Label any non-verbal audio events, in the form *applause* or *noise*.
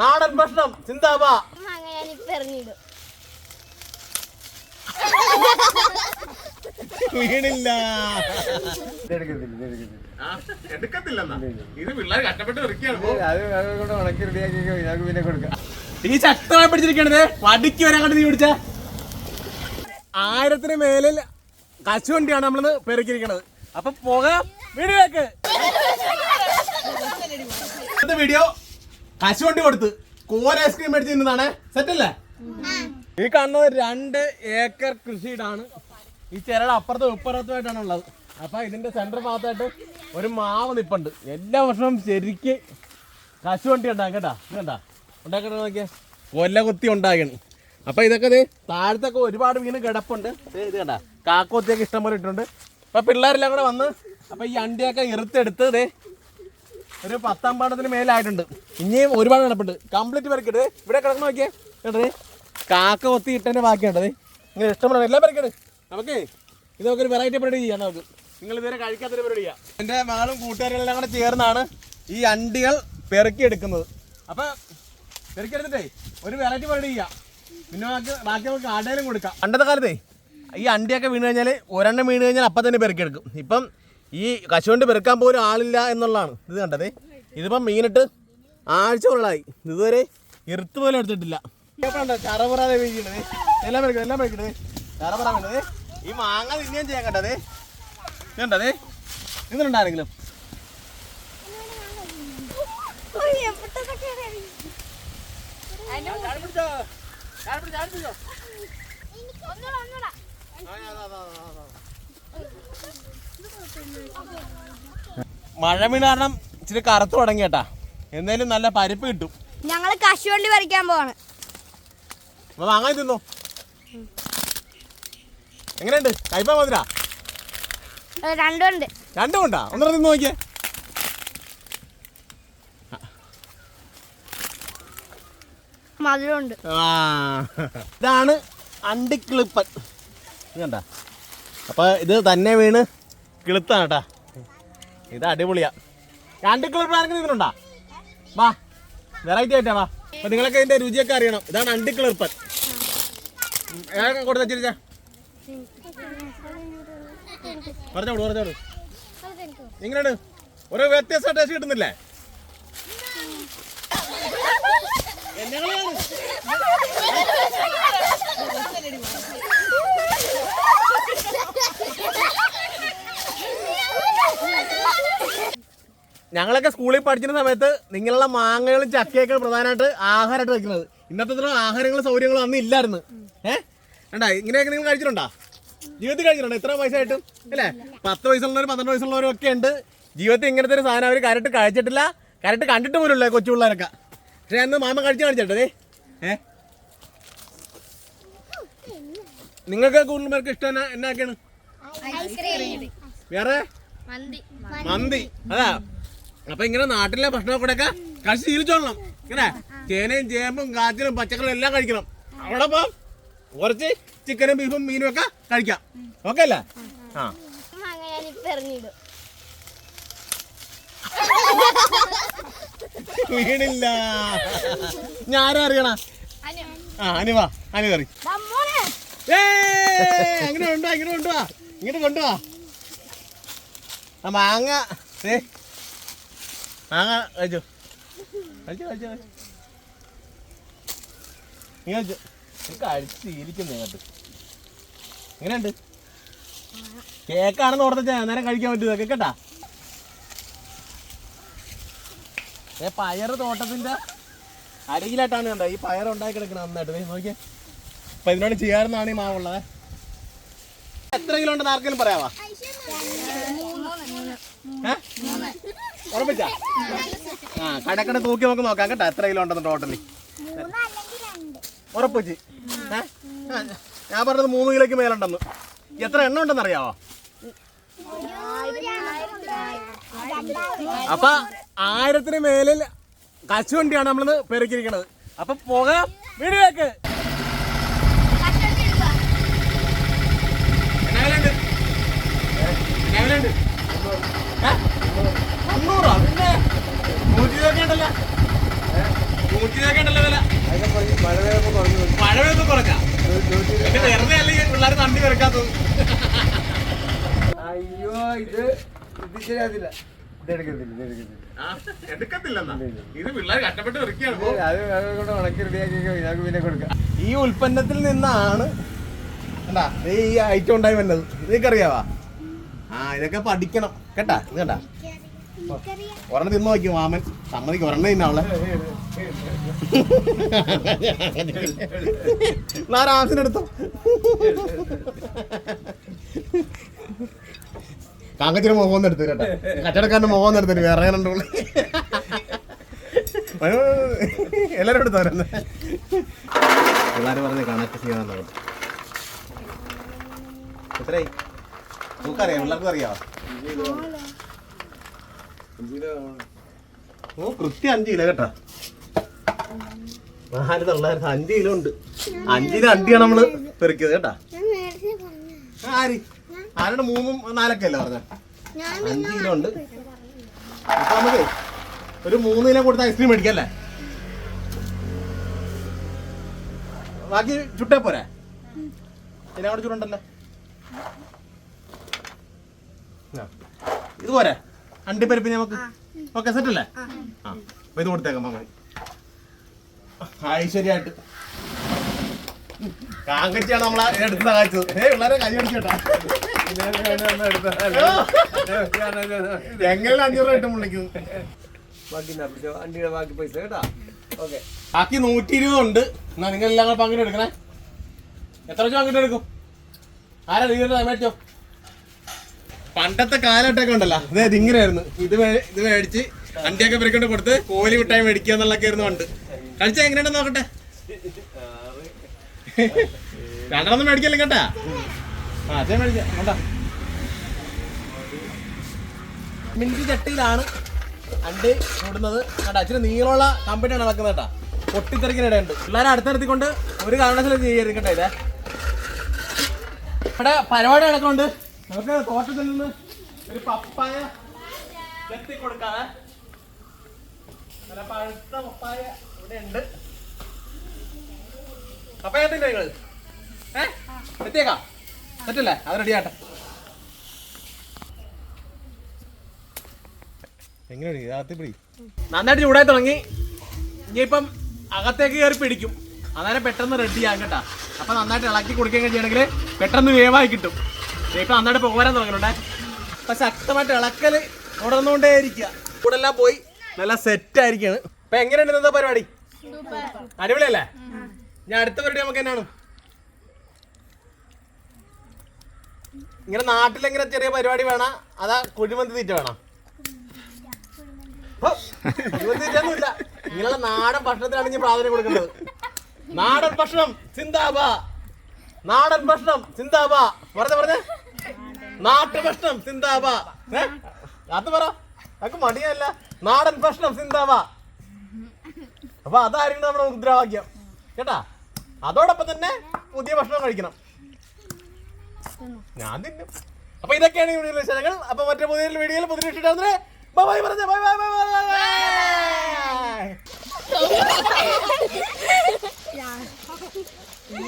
നാടൻ ഭക്ഷണം ചിന്താബാ. വീണില്ല. ഈ ശക്തമായി പിടിച്ചിരിക്കണത്? വടിക്ക് വരാൻ കണ്ട് നീ പിടിച്ച? ആയിരത്തിന് മേലിൽ കശുവണ്ടിയാണ് നമ്മളിന്ന് പെരുക്കിയിരിക്കണത് അപ്പൊ പോകാം. വീടിലേക്ക് ഇന്നത്തെ കശുവണ്ടി കൊടുത്ത്. കോല ഐസ്ക്രീം മേടിച്ച് സെറ്റ് അല്ലേ? ഈ കാണുന്നത് രണ്ട് ഏക്കർ കൃഷിയിടാണ്. ഈ ചിരട അപ്പുറത്തും ഇപ്പുറത്തുമായിട്ടാണ് ഉള്ളത്. അപ്പൊ ഇതിന്റെ സെന്റർ ഭാഗത്തായിട്ട് ഒരു മാവ് നിപ്പുണ്ട്. എല്ലാ വർഷവും ശരിക്ക് കശുവണ്ടി ഉണ്ടാകും കേട്ടാ. കേട്ടാ ഉണ്ടാക്കണ നോക്കിയേ? കൊല്ല കുത്തി ഉണ്ടാകണം അപ്പൊ ഇതൊക്കെ താഴത്തൊക്കെ ഒരുപാട് വീണ് കിടപ്പുണ്ട്. ഇത് കണ്ടാ? കാക്കോത്തിയൊക്കെ ഇഷ്ടം പോലെ ഇട്ടുണ്ട് അപ്പൊ പിള്ളേരെല്ലാം കൂടെ വന്ന് അപ്പൊ ഈ അണ്ടിയൊക്കെ ഇറുത്തെടുത്ത് ദേ ഒരു പത്താം പാടത്തിന് മേലായിട്ടുണ്ട്. ഇനിയും ഒരുപാട് കിടപ്പുണ്ട് കംപ്ലീറ്റ് പെരക്കിട്ട് ഇവിടെ കിടക്കുന്ന നോക്കിയേ. കേട്ടത് കാക്ക കൊത്തി ഇട്ടതിന്റെ ബാക്കിയുണ്ടത് ഇങ്ങനെ ഇഷ്ടപ്പെടണം എല്ലാം പെരക്കിട്ട് നമുക്ക് ഇത് നമുക്കൊരു വെറൈറ്റി പരിപാടി ചെയ്യാം നമുക്ക്. നിങ്ങൾ ഇതുവരെ കഴിക്കാത്തൊരു പരിപാടി ചെയ്യാം. എന്റെ മകളും കൂട്ടുകാരെല്ലാം കൂടെ ചേർന്നാണ് ഈ അണ്ടികൾ പെറുക്കിയെടുക്കുന്നത്. അപ്പൊ പെറുക്കിയെടുത്തിട്ടേ ഒരു വെറൈറ്റി പരിപാടി ചെയ്യാം. പിന്നെ ബാക്കി നമുക്ക് കടയിലും കൊടുക്കാം. പണ്ടത്തെ കാലത്തേ ഈ അണ്ടിയൊക്കെ വീണ് കഴിഞ്ഞാൽ ഒരെണ്ണം വീണ് കഴിഞ്ഞാൽ അപ്പം തന്നെ പെറുക്കിയെടുക്കും. ഇപ്പം ഈ കശുവണ്ടി പെറുക്കാൻ പോലും ആളില്ല എന്നുള്ളതാണ്. ഇത് കണ്ടത്? ഇതിപ്പം മീനിട്ട് ആഴ്ച ഉള്ളതായി ഇതുവരെ എറുത്ത് പോലും എടുത്തിട്ടില്ല. ചറപുറാതെ വീഴുന്നത് എല്ലാം പെറുക്കണത് എല്ലാം പെറുക്കണത് ചറപുറ വേണ്ടത്. ഈ മാങ്ങ തിന്നുകയും ചെയ്യാൻ കണ്ടത്? കണ്ടത്? നിങ്ങളുണ്ടാരെങ്കിലും ഒന്നുകൂടെ ഒന്നുകൂടെ. മഴ വീണ് കാരണം ഇച്ചിരി കറുത്ത് തുടങ്ങി കേട്ടാ എന്തായാലും നല്ല പരിപ്പ് കിട്ടും. ഞങ്ങൾ കശുവണ്ടി പറിക്കാൻ പോവാണ്. വാങ്ങാൻ തിന്നു? എങ്ങനെയുണ്ട്? കയ്പ മധുര? രണ്ടുണ്ട് രണ്ടും ഉണ്ടാ. ഒന്നര തിന്ന് നോക്കിയേ. മധുരമുണ്ട്. ഇതാണ് അണ്ടിക്കിളിപ്പൻ. കണ്ട? അപ്പൊ ഇത് തന്നെ വീണ് കിളുത്താണ് കേട്ടാ ഇത് അടിപൊളിയാ. രണ്ട് കിളർ ആരെങ്കിലും ഇതിനുണ്ടാ വാ വെറൈറ്റി ആയിട്ടാ വാ. അപ്പൊ നിങ്ങളൊക്കെ ഇതിന്റെ രുചിയൊക്കെ അറിയണം. ഇതാണ് അണ്ടി കിളിർപ്പൻ കൊടുത്ത വെച്ചിരിച്ചാ പറഞ്ഞോളൂ പറഞ്ഞോളൂ. എങ്ങനെയാണ് ഓരോ വ്യത്യസ്ത ടേസ്റ്റ് കിട്ടുന്നില്ലേ? ഞങ്ങളൊക്കെ സ്കൂളിൽ പഠിക്കുന്ന സമയത്ത് നിങ്ങളുള്ള മാങ്ങകളും ചക്കയൊക്കെ പ്രധാനമായിട്ട് ആഹാരമായിട്ട് വെക്കുന്നത്. ഇന്നത്തെ ഇത്ര ആഹാരങ്ങളും സൗകര്യങ്ങളും അന്ന് ഇല്ലായിരുന്നു. ഏഹ് കണ്ടാ ഇങ്ങനെയൊക്കെ നിങ്ങൾ കഴിച്ചിട്ടുണ്ടോ? ജീവിതത്തിൽ കഴിച്ചിട്ടുണ്ടോ? ഇത്ര വയസ്സായിട്ടും? അല്ലേ? പത്ത് വയസ്സുള്ളവർ പന്ത്രണ്ട് വയസ്സുള്ളവരും ഒക്കെ ഉണ്ട്. ജീവിതത്തിൽ ഇങ്ങനത്തെ ഒരു സാധനം അവർ കരട്ട് കഴിച്ചിട്ടില്ല. കരട്ട് കണ്ടിട്ട് പോലും ഇല്ല കൊച്ചു പിള്ളേരൊക്കെ. പക്ഷേ അന്ന് മാമ കഴിച്ച് കാണിച്ചിട്ടേ ഏ? നിങ്ങൾക്ക് കൂടുതൽ പേർക്ക് ഇഷ്ടം എന്നാ എന്നാക്കെയാണ് വേറെ? മന്തി. അതാ. അപ്പൊ ഇങ്ങനെ നാട്ടിലെ ഭക്ഷണം കൂടെ ഒക്കെ കഴിച്ച് ശീലിച്ചോളണം. ഇങ്ങനെ ചേനയും ചേമ്പും കാച്ചിലും പച്ചക്കറിയും എല്ലാം കഴിക്കണം. അവിടെ പോ കുറച്ച് ചിക്കനും ബീഫും മീനും ഒക്കെ കഴിക്കാം. ഓക്കെ അല്ലേ? ആ. വീണില്ല. ഞാനും അറിയണ? ആ അനുവാ അനു കറി. അങ്ങനെ കൊണ്ടുവാ ഇങ്ങനെ കൊണ്ടുവാ. ഇങ്ങോട്ട് കൊണ്ടുവാ. ആ മാങ്ങ. ഏ മാങ്ങ കഴിച്ചു കഴിച്ചു കഴിച്ചു കഴിച്ചു നീ കഴിച്ചു എനിക്ക് അടിച്ചിരിക്കുന്നു കേട്ട് എങ്ങനെയുണ്ട് കേക്കാണെന്ന് ഓർത്ത നേരം കഴിക്കാൻ പറ്റുക കേക്കട്ടാ ഏ പയറ് തോട്ടത്തിന്റെ അരികിലായിട്ടാണ് കണ്ടോ ഈ പയർ ഉണ്ടാക്കി കിടക്കണം നന്നായിട്ട് നോക്കിയേ അപ്പൊ ഇതിനോട് ചെയ്യാറുന്നാണ് ഈ മാവുള്ളത് എത്ര കിലോ ഉണ്ടെന്ന് ആർക്കെങ്കിലും പറയാവാ ഏ? ഉറപ്പിച്ചാ? ആ കടക്കട തൂക്കി നമുക്ക് നോക്കാം കേട്ടോ എത്ര കിലോ ഉണ്ടെന്ന് ടോട്ടലി ഉറപ്പിച്ച്. ഞാൻ പറഞ്ഞത് മൂന്ന് കിലോയ്ക്ക് മേലുണ്ടെന്ന്. എത്ര എണ്ണ ഉണ്ടെന്ന് അറിയാവോ? അപ്പൊ ആയിരത്തിന് മേലിൽ കശുവണ്ടിയാണ് നമ്മളിന്ന് പെരുക്കിയിരിക്കണത് അപ്പൊ പോകാം വീഡിയോക്ക് മുന്നൂറോ പിന്നെ നൂറ്റി ഇരുപതൊക്കെ നൂറ്റി ഇരുപതൊക്കെ വില. മഴ കുറഞ്ഞ വെറുതെ അല്ലെങ്കിൽ പിള്ളേർ തണ്ടി വെറുക്കാത്തത്? അയ്യോ ഇത് ഇത് ശരിയാതില്ല ഈ ഉൽപ്പന്നത്തിൽ നിന്നാണ് ഈ ഐറ്റം ഉണ്ടായി വന്നത്. നിനക്കറിയാവാ ആ ഇതൊക്കെ പഠിക്കണം. കേട്ടാ ഇത് കേട്ടാ ഒരെണ്ണം തിന്നു നോക്കി മാമൻ. സമ്മതിക്ക് ഒരെണ്ണം തിന്നാവളെ നാരാസിനെടുത്തോ കാങ്കച്ചിന് മുഖം എടുത്തു കേട്ടോ കച്ചവടക്കാരന്റെ മുഖം എടുത്തിട്ട് വേറെ രണ്ടുള്ളൂ എല്ലാരും എടുത്തോ പിള്ളേർ പറഞ്ഞ് കണക്ട് ചെയ്യാന്നുള്ളത് എത്രയായി നമുക്കറിയാം പിള്ളേർക്കും അറിയാവോ ഓ കൃത്യം അഞ്ച് കിലോ കേട്ടാ. നാല് തൊള്ളായിരത്തി അഞ്ച് കിലോ ഉണ്ട്. അഞ്ചിന് അണ്ടിയാണ് നമ്മൾ പെറുക്കിയത് കേട്ടാ. ആര്? ആരുടെ മൂന്നും നാലൊക്കെ അല്ലേ പറഞ്ഞ? അഞ്ച് കിലോ ഉണ്ട്. അപ്പൊ നമുക്ക് ഒരു മൂന്ന് കിലോ കൊടുത്ത ഐസ്ക്രീം മേടിക്കാം ബാക്കി ചുട്ടേ പോരെ? പിന്നെ അവിടെ ചുരുണ്ടല്ലോ ഇത് പോരെ? അണ്ടിപ്പരിപ്പ് നമുക്ക് ഓക്കെ സെറ്റ് അല്ലേ? ആ. അപ്പൊ ഇത് കൊടുത്തേക്കാം മാമ ഐശ്വര്യമായിട്ട് കാങ്കച്ചിയാണ് നമ്മളെ എടുത്ത് സഹായിച്ചത്. ഏ പിള്ളേരെ കൈ അടിച്ചോട്ടാ എങ്ങനെ അഞ്ഞൂറ് രൂപ ഇട്ടും വിളിക്കുന്നത് ബാക്കി വണ്ടിയുടെ ബാക്കി പൈസ കേട്ടാ? ഓക്കെ. ബാക്കി നൂറ്റി ഇരുപത് ഉണ്ട്. എന്നാ നിങ്ങൾ എല്ലാം കൂടെ പങ്കിട്ടെടുക്കണേ എത്ര വെച്ചോ പങ്കിട്ട് എടുക്കും? ആരാ നീ മേടിച്ചോ പണ്ടത്തെ കാലഘട്ടമൊക്കെ ഉണ്ടല്ലോ. അതായത് ഇങ്ങനെയായിരുന്നു. ഇത് ഇത് മേടിച്ച് അണ്ടിയൊക്കെ പെരുക്കൊണ്ട് കൊടുത്ത് കോലി മിഠായി മേടിക്കുക എന്നുള്ളൊക്കെ ആയിരുന്നു പണ്ട്. കഴിച്ചാ എങ്ങനെയാണെന്ന് നോക്കട്ടെ? രണ്ടെണ്ണം മേടിക്കല്ലേ കേട്ടാ? ആ അച്ഛൻ മിനിറ്റ് ചട്ടിയിലാണ് അണ്ടി കൂടുന്നത് കേട്ടോ അച്ഛന് നീളമുള്ള കമ്പനിയാണ് നടക്കുന്നത് കേട്ടാ. പൊട്ടിത്തെറിക്കാനിടയുണ്ട് പിള്ളേരെ അടുത്തടുത്തിക്കൊണ്ട് ഒരു കാരണവശാലും ചെയ്യരുത് കേട്ടോ ഇതേ. ഇവിടെ പരിപാടി നടക്കുന്നുണ്ട്. നമുക്ക് തോട്ടത്തിൽ നിന്ന് ഒരു പപ്പായ ചെത്തി കൊടുക്കാതെ നല്ല പഴുത്ത പപ്പായ ഇവിടെ ഉണ്ട്. പപ്പായ എത്തില്ല നിങ്ങൾ ഏ? എത്തിയേക്കാം പറ്റില്ലേ? അത് റെഡിയാട്ടെ എങ്ങനെയാണ് നന്നായിട്ട് ചൂടായി തുടങ്ങി. ഇനിയിപ്പം അകത്തേക്ക് കയറി പിടിക്കും. അന്നേരം പെട്ടെന്ന് റെഡി ആകും കേട്ടാ. അപ്പൊ നന്നായിട്ട് ഇളക്കി കൊടുക്കുകയും ചെയ്യണമെങ്കിൽ പെട്ടെന്ന് വേവായി കിട്ടും. ഇപ്പൊ നന്നായിട്ട് പോരാൻ തുടങ്ങുന്നുണ്ടേ അപ്പൊ ശക്തമായിട്ട് ഇളക്കൽ തുടർന്നുകൊണ്ടേ ഇരിക്കുക കൂടെല്ലാം പോയി. നല്ല സെറ്റ് ആയിരിക്കാണ്. അപ്പൊ എങ്ങനെയുണ്ട് ഇന്നത്തെ പരിപാടി? അടിപൊളിയല്ലേ? ഞാൻ അടുത്ത പരിപാടി നമുക്ക് എന്നാണ്? ഇങ്ങനെ നാട്ടിലെങ്ങനെ ചെറിയ പരിപാടി വേണ? അതാ കുഴിമന്തി തീറ്റ വേണം? കുഴിമന്തി തീറ്റയൊന്നുമില്ല. ഇങ്ങനെയുള്ള നാടൻ ഭക്ഷണത്തിനാണ് ഞാൻ പ്രാധാന്യം കൊടുക്കുന്നത്. നാടൻ ഭക്ഷണം ചിന്താബ നാടൻ ഭക്ഷണം ചിന്താബ പറഞ്ഞ പറഞ്ഞ. നാട്ടു സിന്താബ. അത് പറ. നമുക്ക് മടിയല്ല. നാടൻ ഭക്ഷണം സിന്താബ. അപ്പൊ അതായിരിക്കും നമ്മുടെ മുദ്രാവാക്യം. കേട്ടാ? അതോടൊപ്പം തന്നെ പുതിയ ഭക്ഷണം കഴിക്കണം. ഞാൻ തിന്നും. അപ്പൊ ഇതൊക്കെയാണ് ഈ വീഡിയോയിലെ വിശേഷങ്ങൾ. അപ്പൊ മറ്റേ പുതിയ വീഡിയോയിൽ പുതിയ ഇഷ്ടം ബൈ ബൈ പറഞ്ഞ ബൈ ബൈ ബൈ ബൈ *laughs*